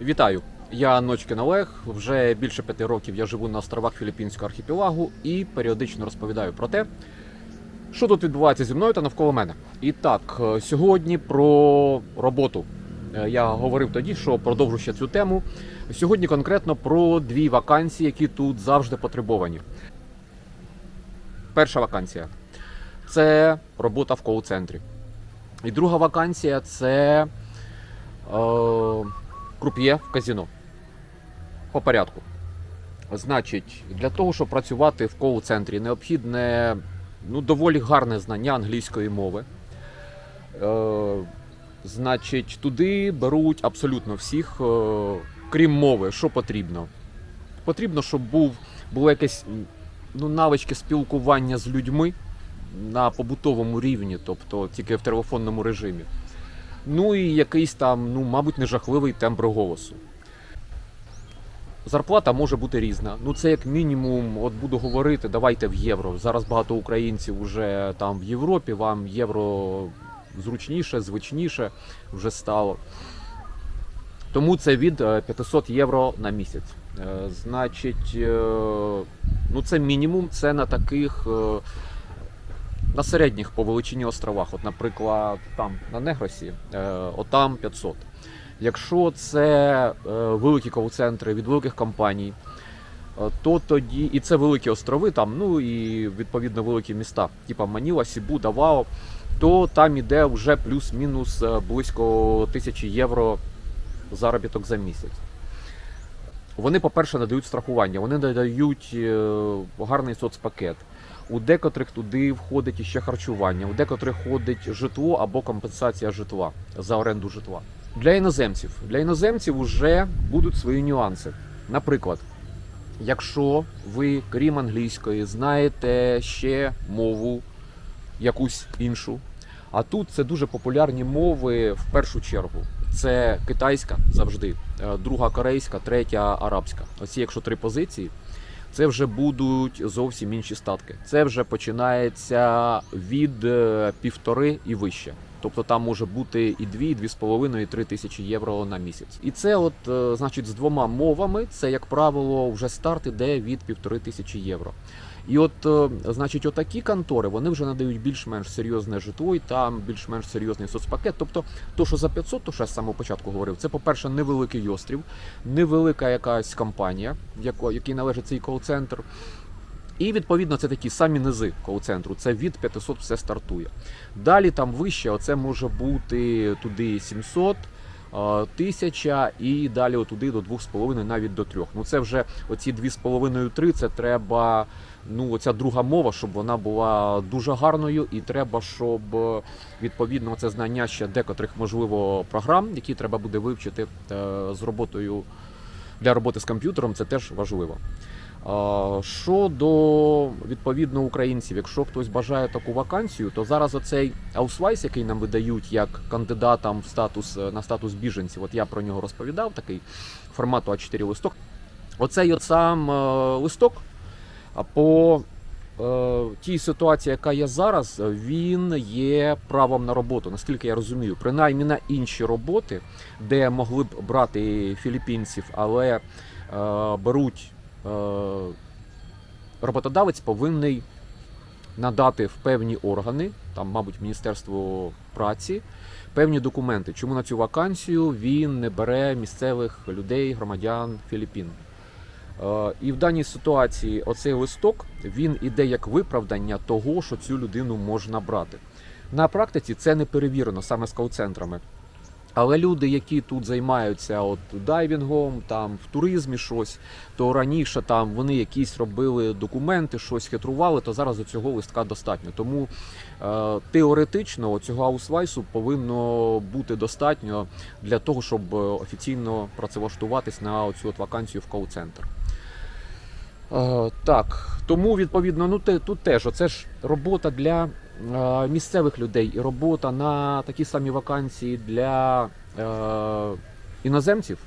Вітаю! Я Ночкін Олег. Вже більше п'яти років я живу на островах Філіппінського архіпелагу і періодично розповідаю про те, що тут відбувається зі мною та навколо мене. І так, е, сьогодні про роботу. Е, Я говорив тоді, що продовжу ще цю тему. Сьогодні конкретно про дві вакансії, які тут завжди потребовані. Перша вакансія це робота в коу-центрі. І друга вакансія це е, круп'є в казіно. По порядку. Значить, для того, щоб працювати в коу-центрі, необхідне ну, доволі гарне знання англійської мови. Е, значить, туди беруть абсолютно всіх, е, крім мови, що потрібно. Потрібно, щоб був, було якесь ну, навички спілкування з людьми на побутовому рівні, тобто тільки в телефонному режимі. Ну і якийсь там, ну, мабуть, нежахливий тембр голосу. Зарплата може бути різна. Ну, це як мінімум, от буду говорити, давайте в євро. Зараз багато українців вже там в Європі, вам євро зручніше, звичніше вже стало. Тому це від е, 500 євро на місяць. Е, Значить, е, ну це мінімум, це на таких е, на середніх по величині островах. От, наприклад, там на Негросі, е, отам 500. Якщо це е, великі кол-центри від великих компаній, е, то тоді і це великі острови, там, ну і відповідно великі міста, типа Маніла, Сібу, Давао, то там іде вже плюс-мінус е, близько тисячі євро заробіток за місяць. Вони, по-перше, надають страхування, вони надають гарний соцпакет. У декотрих туди входить іще харчування, у декотрих входить житло або компенсація житла за оренду житла. Для іноземців. Для іноземців вже будуть свої нюанси. Наприклад, якщо ви, крім англійської, знаєте ще мову якусь іншу, а тут це дуже популярні мови в першу чергу. Це китайська завжди, е, друга корейська, третя арабська. Оці, якщо три позиції, це вже будуть зовсім інші статки. Це вже починається від е, півтори і вище. Тобто там може бути і дві, і дві з половиною, і три тисячі євро на місяць. І це, от, е, значить, з двома мовами, це, як правило, вже старт іде від півтори тисячі євро. І от, е, значить, отакі контори вони вже надають більш-менш серйозне житло і там більш-менш серйозний соцпакет. Тобто, то, що за 500, то що я з самого початку говорив, це, по-перше, невеликий острів, невелика якась компанія, якій належить цей кол-центр. І відповідно це такі самі низи кол-центру. Це від 500 все стартує. Далі там вище, оце може бути туди 700, е, тисяча і далі отуди до 2,5, навіть до 3. Ну це вже оці 2,5-3, це треба. Ну, оця друга мова, щоб вона була дуже гарною, і треба, щоб е, відповідно це знання ще декотрих можливо програм, які треба буде вивчити е, з роботою для роботи з комп'ютером, це теж важливо. Щодо відповідно українців, якщо хтось бажає таку вакансію, то зараз оцей аусвайс, який нам видають як кандидатам в статус на статус біженців, от я про нього розповідав, такий формату А4 листок. Оцей от сам е, листок по е, тій ситуації, яка є зараз, він є правом на роботу, наскільки я розумію. Принаймні на інші роботи, де могли б брати філіппінців, але е, беруть е, роботодавець повинний надати в певні органи, там, мабуть, Міністерство праці, певні документи. Чому на цю вакансію він не бере місцевих людей, громадян Філіппін. Е, І в даній ситуації оцей листок він іде як виправдання того, що цю людину можна брати. На практиці це не перевірено саме з кол-центрами. Але люди, які тут займаються от дайвінгом, там в туризмі щось, то раніше там вони якісь робили документи, щось хитрували, то зараз цього листка достатньо. Тому е, теоретично цього аусвайсу повинно бути достатньо для того, щоб е, офіційно працевлаштуватись на цю вакансію в кол-центр. Е, так, тому відповідно, ну те, тут теж оце ж робота для місцевих людей і робота на такі самі вакансії для е, іноземців.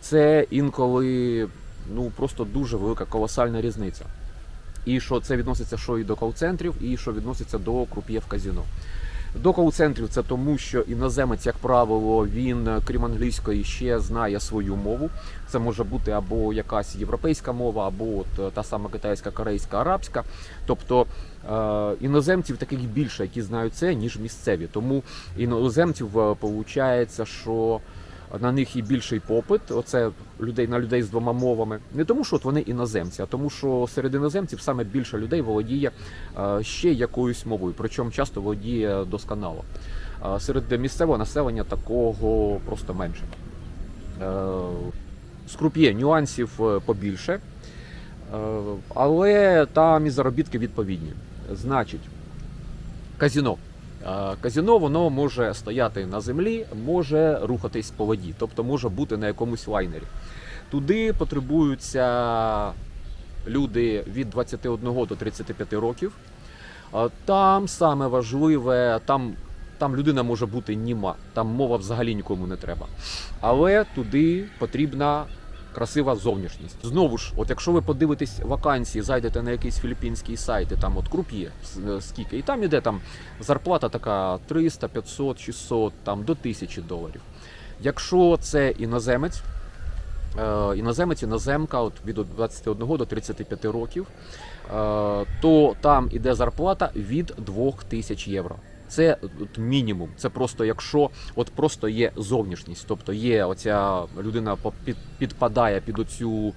Це інколи ну просто дуже велика колосальна різниця. І що це відноситься що і до кол-центрів, і що відноситься до круп'є в казіно. До кол-центрів це тому, що іноземець, як правило, він е, крім англійської ще знає свою мову. Це може бути або якась європейська мова, або от е, та сама китайська, корейська, арабська. Тобто е, іноземців таких більше, які знають це, ніж місцеві. Тому іноземців виходить, що на них і більший попит. Оце людей на людей з двома мовами. Не тому, що от вони іноземці, а тому, що серед іноземців саме більше людей володіє е, ще якоюсь мовою, причому часто володіє досконало. Серед місцевого населення такого просто менше. Е, З круп'є нюансів е, побільше, але там і заробітки відповідні. Значить, казіно. Казіно воно може стояти на землі, може рухатись по воді, тобто може бути на якомусь лайнері. Туди потребуються люди від 21 до 35 років. Там саме важливе, там, там людина може бути німа, там мова взагалі нікому не треба. Але туди потрібна красива зовнішність. Знову ж, от якщо ви подивитесь вакансії, зайдете на якийсь філіппінський сайт, і там от круп'є скільки, і там іде там зарплата така 300, 500, 600, там до 1000 доларів. Якщо це іноземець, е, іноземець, іноземка от від 21 до 35 років, е, то там іде зарплата від 2000 євро. Це от мінімум. Це просто якщо от просто є зовнішність, тобто є оця людина під, підпадає під оцю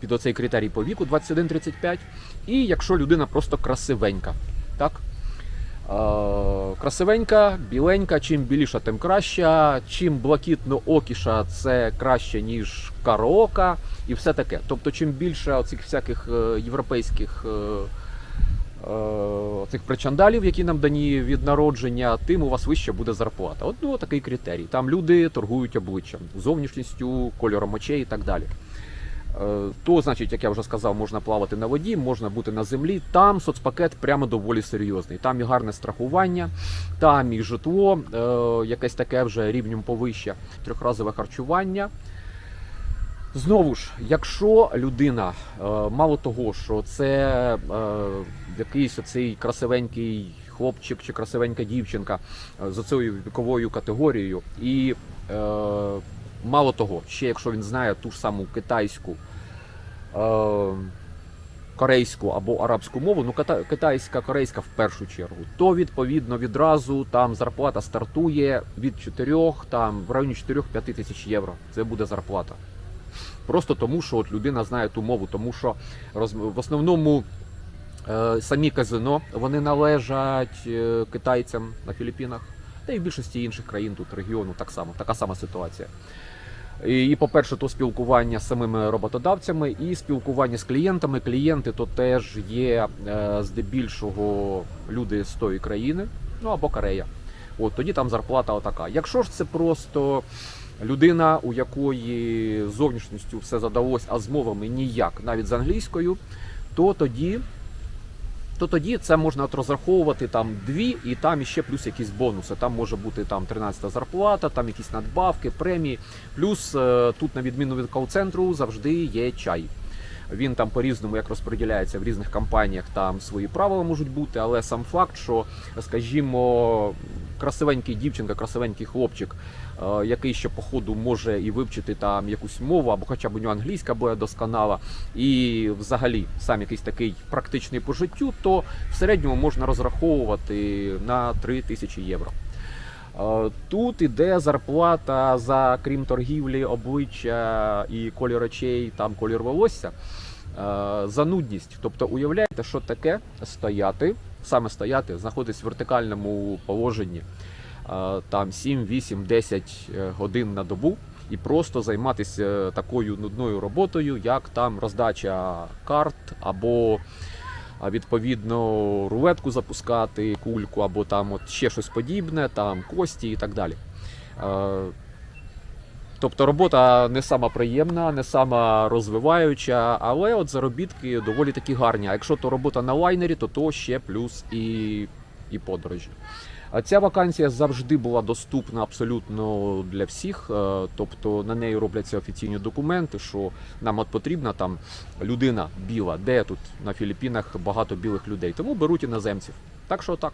під оцей критерій по віку 21-35, і якщо людина просто красивенька, так? Красивенька, біленька, чим біліша, тим краща. Чим блакитно-окіша, це краще, ніж караока і все таке. Тобто, чим більше оцих всяких е, європейських е, цих причандалів, які нам дані від народження, тим у вас вища буде зарплата. От ну, такий критерій. Там люди торгують обличчям, зовнішністю, кольором очей і так далі. Е, То, значить, як я вже сказав, можна плавати на воді, можна бути на землі. Там соцпакет прямо доволі серйозний. Там і гарне страхування, там і житло, е, якесь таке вже рівнем повище, трьохразове харчування. Знову ж, якщо людина, е, мало того, що це е, якийсь оцей красивенький хлопчик чи красивенька дівчинка е, з цією віковою категорією, і е, мало того, ще якщо він знає ту ж саму китайську, е, корейську або арабську мову, ну китайська, корейська в першу чергу, то відповідно відразу там зарплата стартує від 4, там в районі 4-5 тисяч євро. Це буде зарплата. Просто тому, що от людина знає ту мову, тому що роз... в основному самі казино вони належать е, китайцям на Філіппінах, та й в більшості інших країн тут регіону так само, така сама ситуація. І, і, по-перше, то спілкування з самими роботодавцями, і спілкування з клієнтами. Клієнти то теж є е, здебільшого люди з тої країни, ну або Корея. От тоді там зарплата отака. Якщо ж це просто людина, у якої зовнішністю все задалось, а з мовами ніяк, навіть з англійською, то тоді, то тоді це можна от розраховувати там дві, і там іще плюс якісь бонуси. Там може бути там 13 зарплата, там якісь надбавки, премії. Плюс е, тут, на відміну від кол-центру, завжди є чай. Він там по-різному як розподіляється в різних компаніях, там свої правила можуть бути, але сам факт, що, скажімо, красивенький дівчинка, красивенький хлопчик, е, який ще по ходу може і вивчити там якусь мову, або хоча б у нього англійська буде досконала, і взагалі сам якийсь такий практичний по життю, то в середньому можна розраховувати на 3 тисячі євро. Е, Тут іде зарплата за крім торгівлі, обличчя і колір очей, там колір волосся. е, За нудність. Тобто уявляєте, що таке стояти, саме стояти, знаходитись в вертикальному положенні е, там 7, 8, 10 е, годин на добу і просто займатися такою нудною роботою, як там роздача карт або відповідно рулетку запускати, кульку, або там от ще щось подібне, там кості і так далі. Е, Тобто робота не сама приємна, не сама розвиваюча, але от заробітки доволі такі гарні. А якщо то робота на лайнері, то то ще плюс і, і подорожі. Ця вакансія завжди була доступна абсолютно для всіх. е, Тобто на неї робляться офіційні документи, що нам от потрібна там людина біла, де тут на Філіппінах багато білих людей. Тому беруть іноземців. Так що так.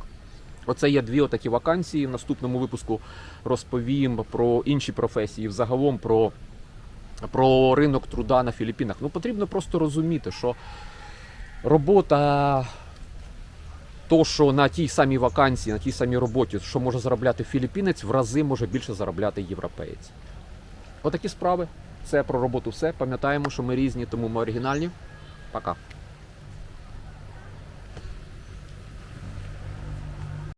Оце є дві отакі вакансії. В наступному випуску розповім про інші професії, взагалом про, про ринок труда на Філіппінах. Ну потрібно просто розуміти, що робота. То, що на тій самій вакансії, на тій самій роботі, що може заробляти філіппінець, в рази може більше заробляти європеєць. Отакі справи. Це про роботу все. Пам'ятаємо, що ми різні, тому ми оригінальні. Пока.